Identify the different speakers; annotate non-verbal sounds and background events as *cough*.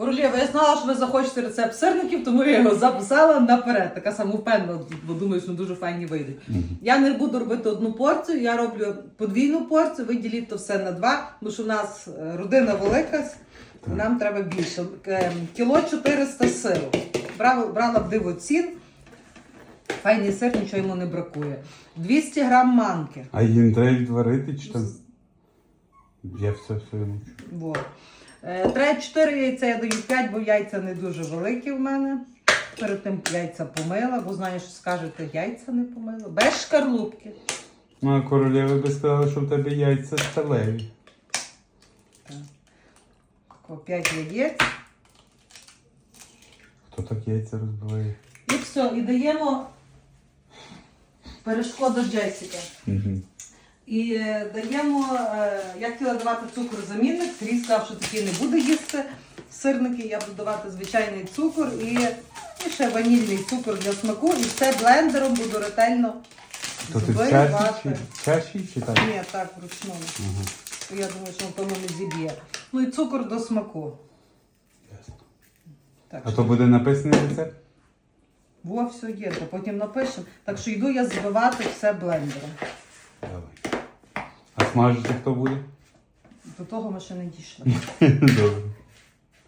Speaker 1: Королєва, я знала, що ви захочете рецепт сирників, тому я його записала наперед. Така самовпевнена, бо думаю, що дуже файні вийдуть. Я не буду робити одну порцію, я роблю подвійну порцію, ви діліть то все на два, тому що в нас е, родина велика, нам треба більше. Е, Кіло 400 сиру. Брала, в диво цін. Файний сир, нічого йому не бракує. 200 грам манки.
Speaker 2: А не треба відварити чи там? Я все все.
Speaker 1: Вот. Е, Треба 4 яйця, я даю 5, бо яйця не дуже великі в мене. Перед тим яйця помила, бо знаю, що скажете, яйця не помила. Без шкарлупки.
Speaker 2: Ну, а королеви би сказали, що в тебе яйця сталеві.
Speaker 1: Тако 5 яєць.
Speaker 2: Хто так яйця розбиває?
Speaker 1: І все, і даємо перешкоду Джесіка.
Speaker 2: Угу.
Speaker 1: І е, даємо, е, я хотіла давати цукор-замінник, Сергій сказав, що такий не буде їсти сирники, я буду давати звичайний цукор і, і ще ванільний цукор для смаку. І все блендером буду ретельно
Speaker 2: То ти в чаші чи, в чаші чи так?
Speaker 1: Ні, так, вручному.
Speaker 2: Ага.
Speaker 1: Я думаю, що воно не зіб'є. Ну і цукор до смаку. Так,
Speaker 2: А
Speaker 1: що-
Speaker 2: то буде написаний рецепт?
Speaker 1: Во, все є, то потім напишемо. Так що йду я збивати все блендером.
Speaker 2: А смажити хто буде?
Speaker 1: До того ми ще не дійшли. *laughs*
Speaker 2: Добре.